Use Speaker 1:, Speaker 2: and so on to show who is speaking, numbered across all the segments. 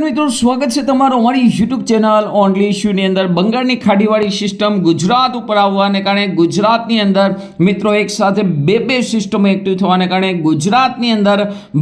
Speaker 1: મિત્રો, સ્વાગત છે તમારું અમારી યુટ્યુબ ચેનલ ઓનલી ઇશ્યુની અંદર. બંગાળની ખાડીવાળી સિસ્ટમ ગુજરાત ઉપર આવવાને કારણે ગુજરાતની અંદર મિત્રો એક સાથે બે બે સિસ્ટમ એક્ટિવ થવાને કારણે ગુજરાતની અંદર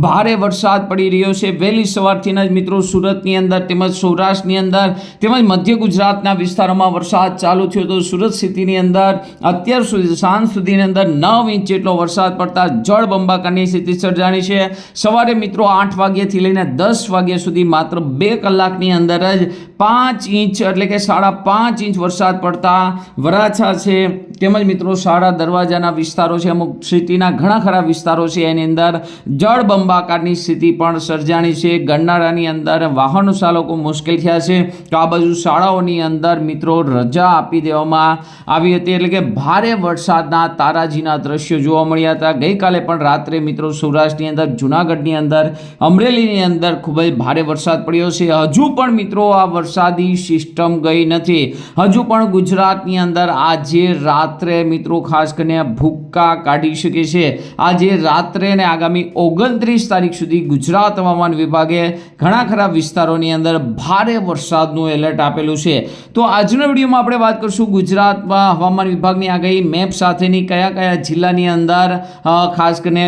Speaker 1: ભારે વરસાદ પડી રહ્યો છે. વહેલી સવારથી જ મિત્રો સુરતની અંદર તેમજ સૌરાષ્ટ્રની અંદર તેમજ મધ્ય ગુજરાતના વિસ્તારોમાં વરસાદ ચાલુ થયો હતો. સુરત સિટીની અંદર અત્યાર સુધી, સાંજ સુધીની અંદર નવ ઇંચ જેટલો વરસાદ પડતા જળબંબાકારની સ્થિતિ સર્જાણી છે. સવારે મિત્રો આઠ વાગ્યાથી લઈને દસ વાગ્યા સુધી માત્ર બે કલાકની અંદર જ પાંચ ઇંચ, એટલે કે સાડા પાંચ ઇંચ વરસાદ પડતા વરાછા છે. તેમજ મિત્રો, શાળા દરવાજાના વિસ્તારો છે, અમુક સિટીના ઘણા ખરા વિસ્તારો છે, એની અંદર જળબંબાકારની સ્થિતિ પણ સર્જાણી છે. ગરનાળાની અંદર વાહનો ચાલકો મુશ્કેલ થયા છે. તો આ બાજુ શાળાઓની અંદર મિત્રો, રજા આપી દેવામાં આવી હતી. એટલે કે ભારે વરસાદના તારાજીના દ્રશ્યો જોવા મળ્યા હતા. ગઈકાલે પણ રાત્રે મિત્રો, સૌરાષ્ટ્રની અંદર, જુનાગઢની અંદર, અમરેલીની અંદર ખૂબ જ ભારે વરસાદ પડ્યો છે. હજુ પણ મિત્રો આ વરસાદી સિસ્ટમ ગઈ નથી. હજુ પણ ગુજરાતની અંદર આજે રાત્રે મિત્રો ખાસ કરીને ભૂક્કા કાઢી શકે છે. આજે રાત્રે ને આગામી ઓગણત્રીસ તારીખ સુધી ગુજરાત હવામાન વિભાગે ઘણા ખરા વિસ્તારોની અંદર ભારે વરસાદનું એલર્ટ આપેલું છે. તો આજના વિડીયોમાં આપણે વાત કરીશું ગુજરાતમાં હવામાન વિભાગની આગાહી, મેપ સાથેની કયા કયા જિલ્લાની અંદર ખાસ કરીને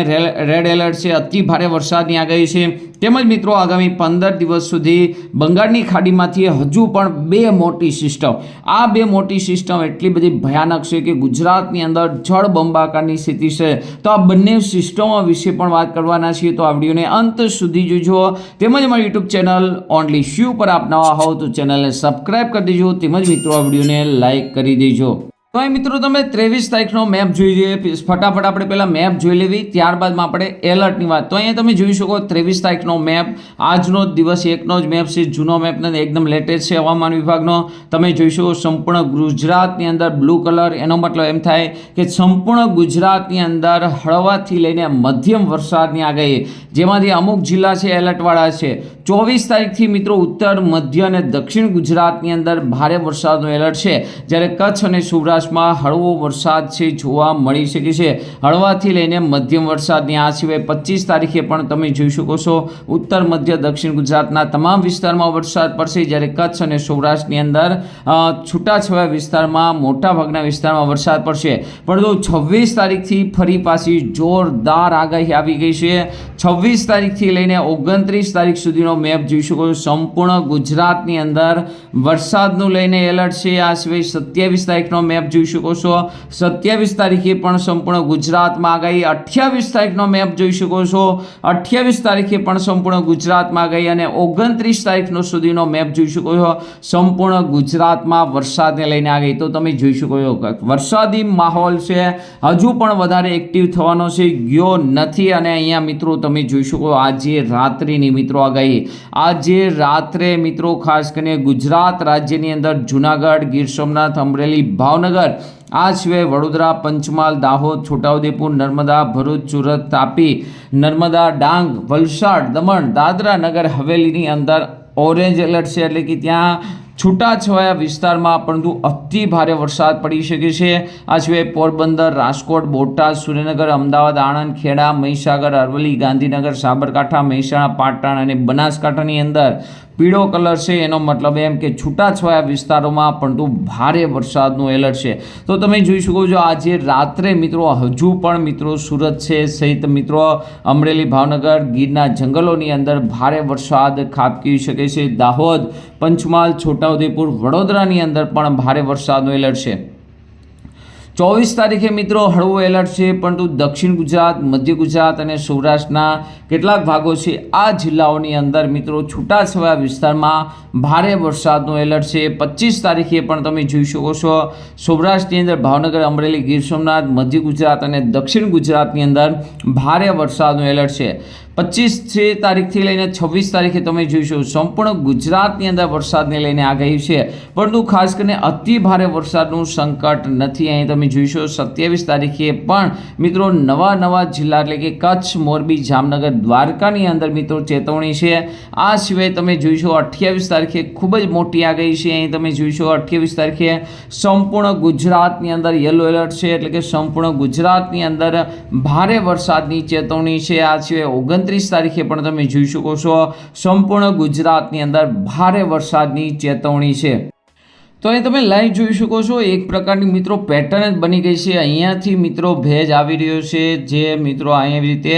Speaker 1: રેડ એલર્ટ છે. અતિ ભારે વરસાદની આગાહી છે. તેમજ મિત્રો આગામી પંદર દિવસ સુધી બંગાળની ખાડીમાંથી હજુ પણ બે મોટી સિસ્ટમ. આ બે મોટી સિસ્ટમ એટલી બધી ભયાનક છે કે ગુજરાતની અંદર જળબંબાકારની સ્થિતિ છે. તો આ બંને સિસ્ટમો વિશે પણ વાત કરવાના છીએ. તો આ વિડીયોને અંત સુધી જોજો. તેમજ અમારી યુટ્યુબ ચેનલ ઓનલી શ્યુ પર આપનાવા હોવ તો ચેનલને સબસ્ક્રાઈબ કરી દેજો. તેમજ મિત્રો આ વિડીયોને લાઇક કરી દેજો. તો અહીં મિત્રો તમે ત્રેવીસ તારીખનો મેપ જોઈ જોઈએ ફટાફટ આપણે પહેલાં મેપ જોઈ લેવી. ત્યારબાદમાં આપણે એલર્ટની વાત. તો અહીંયા તમે જોઈ શકો ત્રેવીસ તારીખનો મેપ આજનો જ દિવસ એકનો જ મેપ છે, જૂનો મેપ નથી, એકદમ લેટેસ્ટ છે હવામાન વિભાગનો. તમે જોઈ શકો સંપૂર્ણ ગુજરાતની અંદર બ્લુ કલર એનો મતલબ એમ થાય કે સંપૂર્ણ ગુજરાતની અંદર હળવાથી લઈને મધ્યમ વરસાદની આગાહી. જેમાંથી અમુક જિલ્લા છે એલર્ટવાળા છે. ચોવીસ તારીખથી મિત્રો ઉત્તર, મધ્ય અને દક્ષિણ ગુજરાતની અંદર ભારે વરસાદનો એલર્ટ છે. જ્યારે કચ્છ અને સૌરાષ્ટ્રમાં હળવો વરસાદ છે જોવા મળી શકે છે. હળવાથી લઈને મધ્યમ વરસાદની આ સિવાય પચીસ તારીખે પણ તમે જોઈ શકો છો. ઉત્તર, મધ્ય, દક્ષિણ ગુજરાતના તમામ વિસ્તારમાં વરસાદ પડશે. જ્યારે કચ્છ અને સૌરાષ્ટ્રની અંદર છૂટાછવાયા વિસ્તારમાં, મોટાભાગના વિસ્તારમાં વરસાદ પડશે. પરંતુ છવ્વીસ તારીખથી ફરી પાછી જોરદાર આગાહી આવી ગઈ છે. છવ્વીસ તારીખથી લઈને ઓગણત્રીસ તારીખ સુધીનો મેપ જોઈ શકો છો, સંપૂર્ણ ગુજરાતની અંદર વરસાદનું લઈને એલર્ટ છે. આ સિવાય સત્યાવીસ તારીખનો મેપ જોઈ શકો છો. સત્યાવીસ તારીખે પણ સંપૂર્ણ ગુજરાતમાં આગાહી. અઠ્યાવીસ તારીખનો મેપ જોઈ શકો છો. અઠ્યાવીસ તારીખે પણ સંપૂર્ણ ગુજરાતમાં આગાહી અને ઓગણત્રીસ તારીખનો સુધીનો મેપ જોઈ શકો છો. સંપૂર્ણ ગુજરાતમાં વરસાદને લઈને આગાહી. તો તમે જોઈ શકો છો વરસાદી માહોલ છે. હજુ પણ વધારે એક્ટિવ થવાનો છે. ગયો નથી અને અહીંયા મિત્રો તમે જોઈ શકો આજે રાત્રિની મિત્રો આગાહી. આજે રાત્રે મિત્રો, ખાસ કરીને ગુજરાત રાજ્યની અંદર જુનાગઢ, ગીર સોમનાથ, અમરેલી, ભાવનગર, આ સિવાય વડોદરા, પંચમહાલ, દાહોદ, છોટાઉદેપુર, નર્મદા, ભરૂચ, સુરત, તાપી, નર્મદા, ડાંગ, વલસાડ, દમણ, દાદરા નગર, હવેલીની અંદર ઓરેન્જ એલર્ટ છે. એટલે કે ત્યાં છૂટાછવાયા વિસ્તારમાં પરંતુ અતિ ભારે વરસાદ પડી શકે છે. આ સિવાય પોરબંદર, રાજકોટ, બોટાદ, સુરેન્દ્રનગર, અમદાવાદ, આણંદ, ખેડા, મહીસાગર, અરવલ્લી, ગાંધીનગર, સાબરકાંઠા, મહેસાણા, પાટણ અને બનાસકાંઠાની અંદર પીળો કલર છે, એનો મતલબ એમ કે છૂટાછવાયા વિસ્તારોમાં પણ તો ભારે વરસાદનું એલર્ટ છે. તો તમે જોઈ શકો છો, આજે રાત્રે મિત્રો, હજુ પણ મિત્રો સુરત છે. સહિત મિત્રો, અમરેલી, ભાવનગર, ગીરના જંગલોની અંદર ભારે વરસાદ ખાબકી શકે છે. દાહોદ, પંચમહાલ, છોટાઉદેપુર, વડોદરાની અંદર પણ ભારે વરસાદનું એલર્ટ છે. ચોવીસ તારીખે મિત્રો હળવો એલર્ટ છે, પરંતુ દક્ષિણ ગુજરાત, મધ્ય ગુજરાત અને સૌરાષ્ટ્રના કેટલાક ભાગો છે, આ જિલ્લાઓની અંદર મિત્રો છૂટાછવાયા વિસ્તારમાં ભારે વરસાદનું એલર્ટ છે. પચીસ તારીખે પણ તમે જોઈ શકો છો, સૌરાષ્ટ્રની અંદર ભાવનગર, અમરેલી, ગીર સોમનાથ, મધ્ય ગુજરાત અને દક્ષિણ ગુજરાતની અંદર ભારે વરસાદનું એલર્ટ છે. પચીસ છે તારીખથી લઈને છવ્વીસ તારીખે તમે જોઈશો સંપૂર્ણ ગુજરાતની અંદર વરસાદને લઈને આગાહી છે. પરંતુ ખાસ કરીને અતિ ભારે વરસાદનું સંકટ નથી. અહીં તમે જોઈશો સત્યાવીસ તારીખે પણ મિત્રો નવા નવા જિલ્લા એટલે કે કચ્છ, મોરબી, જામનગર, દ્વારકાની અંદર મિત્રો ચેતવણી છે. આ સિવાય તમે જોઈશો અઠ્યાવીસ તારીખે ખૂબ જ મોટી આગાહી છે. અહીં તમે જોઈશો અઠ્યાવીસ તારીખે સંપૂર્ણ ગુજરાતની અંદર યલો એલર્ટ છે. એટલે કે સંપૂર્ણ ગુજરાતની અંદર ભારે વરસાદની ચેતવણી છે. આ સિવાય ઓગણત્રીસ ઓગણત્રીસ તારીખે પણ તમે જોઈ શકો છો, સંપૂર્ણ ગુજરાતની અંદર ભારે વરસાદની ચેતવણી છે. તો અહીં તમે લાઈવ જોઈ શકો છો, એક પ્રકારની મિત્રો પેટર્ન જ બની ગઈ છે. અહીંયાથી મિત્રો ભેજ આવી રહ્યો છે, જે મિત્રો આવી રીતે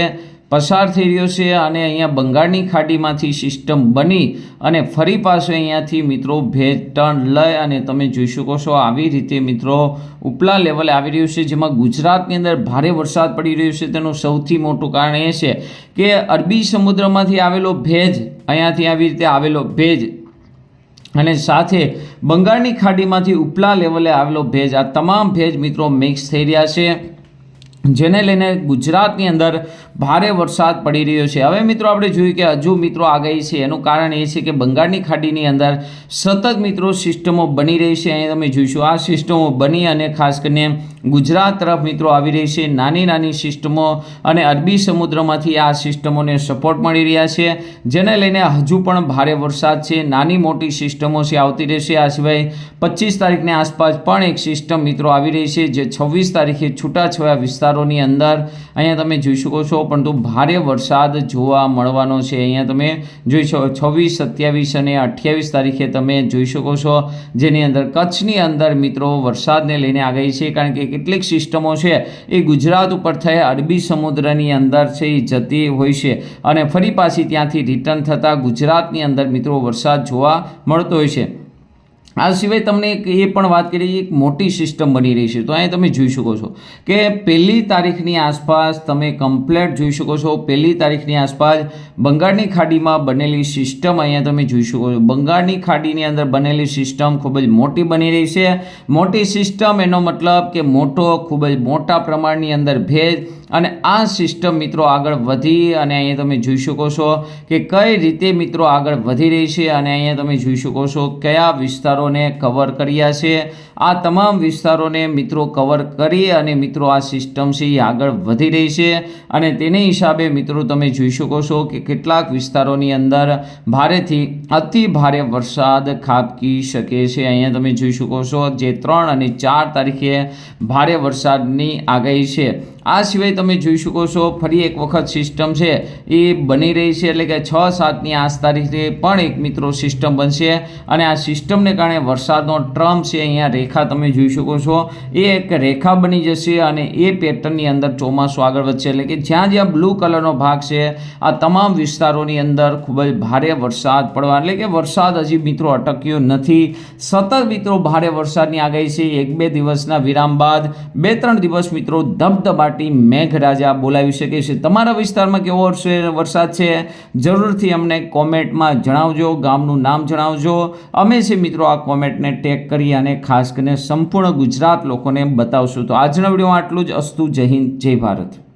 Speaker 1: પસાર થઈ રહ્યો છે અને અહીંયા બંગાળની ખાડીમાંથી સિસ્ટમ બની અને ફરી પાછો અહીંયાથી મિત્રો ભેજ ટર્ન લઈ અને તમે જોઈ શકો છો આવી રીતે મિત્રો ઉપલા લેવલે આવી રહ્યું છે, જેમાં ગુજરાતની અંદર ભારે વરસાદ પડી રહ્યો છે. તેનું સૌથી મોટું કારણ એ છે કે અરબી સમુદ્રમાંથી આવેલો ભેજ, અહીંયાથી આવી રીતે આવેલો ભેજ અને સાથે બંગાળની ખાડીમાંથી ઉપલા લેવલે આવેલો ભેજ, આ તમામ ભેજ મિત્રો મિક્સ થઈ રહ્યા છે. જેને લઈને ગુજરાતની અંદર ભારે વરસાદ પડી રહ્યો છે. હવે મિત્રો આપણે જોયું કે હજુ મિત્રો આગાહી છે. એનું કારણ એ છે કે બંગાળની ખાડીની અંદર સતત મિત્રો સિસ્ટમો બની રહી છે. અહીં તમે જોઈશું, આ સિસ્ટમો બની અને ખાસ કરીને ગુજરાત તરફ મિત્રો આવી રહી છે. નાની નાની સિસ્ટમો અને અરબી સમુદ્રમાંથી આ સિસ્ટમોને સપોર્ટ મળી રહ્યા છે. જેને લઈને હજુ પણ ભારે વરસાદ છે. નાની મોટી સિસ્ટમો છે, આવતી રહેશે. આ સિવાય પચીસ તારીખની આસપાસ પણ એક સિસ્ટમ મિત્રો આવી રહી છે, જે છવ્વીસ તારીખે છૂટાછવાયા વિસ્તારોની અંદર અહીંયા તમે જોઈ શકો છો, પરંતુ ભારે વરસાદ જોવા મળવાનો છે. અહીંયા તમે જોઈ શકો છવ્વીસ, સત્યાવીસ અને અઠ્યાવીસ તારીખે તમે જોઈ શકો છો, જેની અંદર કચ્છની અંદર મિત્રો વરસાદને લઈને આગાહી છે, કારણ કે કેટલીક સિસ્ટમો છે એ ગુજરાત ઉપર થઈ અરબી સમુદ્રની અંદર છે એ જતી હોય છે. અને ફરી પાછી ત્યાંથી રિટર્ન થતાં ગુજરાતની અંદર મિત્રો વરસાદ જોવા મળતો હોય છે. આ સિવાય તમને એક એ પણ વાત કરી એક મોટી સિસ્ટમ બની રહી છે. તો અહીં તમે જોઈ શકો છો કે પહેલી તારીખની આસપાસ તમે કમ્પ્લેટ જોઈ શકો છો. પહેલી તારીખની આસપાસ બંગાળની ખાડીમાં બનેલી સિસ્ટમ અહીંયા તમે જોઈ શકો છો. બંગાળની ખાડીની અંદર બનેલી સિસ્ટમ ખૂબ જ મોટી બની રહી છે. મોટી સિસ્ટમ એનો મતલબ કે મોટો, ખૂબ જ મોટા પ્રમાણની અંદર ભેજ અને આ સિસ્ટમ મિત્રો આગળ વધી અને અહીંયા તમે જોઈ શકો છો કે કઈ રીતે મિત્રો આગળ વધી રહી છે અને અહીંયા તમે જોઈ શકો છો કયા વિસ્તારોને કવર કર્યા છે. આ તમામ વિસ્તારોને મિત્રો કવર કરી અને મિત્રો આ સિસ્ટમ છે એ આગળ વધી રહી છે. અને તેને હિસાબે મિત્રો તમે જોઈ શકો છો કે કેટલાક વિસ્તારોની અંદર ભારેથી અતિ ભારે વરસાદ ખાબકી શકે છે. અહીંયા તમે જોઈ શકો છો જે ત્રણ અને ચાર તારીખે ભારે વરસાદની આગાહી છે. આ સિવાય તમે જોઈ શકો છો, ફરી એક વખત સિસ્ટમ છે. એ બની રહી છે એટલે કે છ સાતની આસ તારીખે પણ એક મિત્રો સિસ્ટમ બનશે. અને આ સિસ્ટમને કારણે વરસાદનો ટ્રમ છે, અહીંયા રેખા તમે જોઈ શકો છો. એ એક રેખા બની જશે અને એ પેટર્નની અંદર ચોમાસું આગળ વધશે. એટલે કે જ્યાં જ્યાં બ્લુ કલરનો ભાગ છે, આ તમામ વિસ્તારોની અંદર ખૂબ જ ભારે વરસાદ પડવા એટલે કે વરસાદ હજી મિત્રો અટક્યો નથી. સતત મિત્રો ભારે વરસાદની આગાહી છે. એક બે દિવસના વિરામ બાદ બે ત્રણ દિવસ મિત્રો ધબધબાટી મેઘરાજા બોલાવી શકે છે. તમારા વિસ્તારમાં કેવો વરસે- વરસાદ છે? જરૂરથી અમને કોમેન્ટમાં જણાવજો, ગામનું નામ જણાવજો. અમે છે મિત્રો આ કોમેન્ટને ટેગ કરી અને ખાસ કરીને સંપૂર્ણ ગુજરાત લોકોને બતાવશું. તો આજના વિડીયોમાં આટલું જ. અસ્તુ જય હિન્દ, જય ભારત.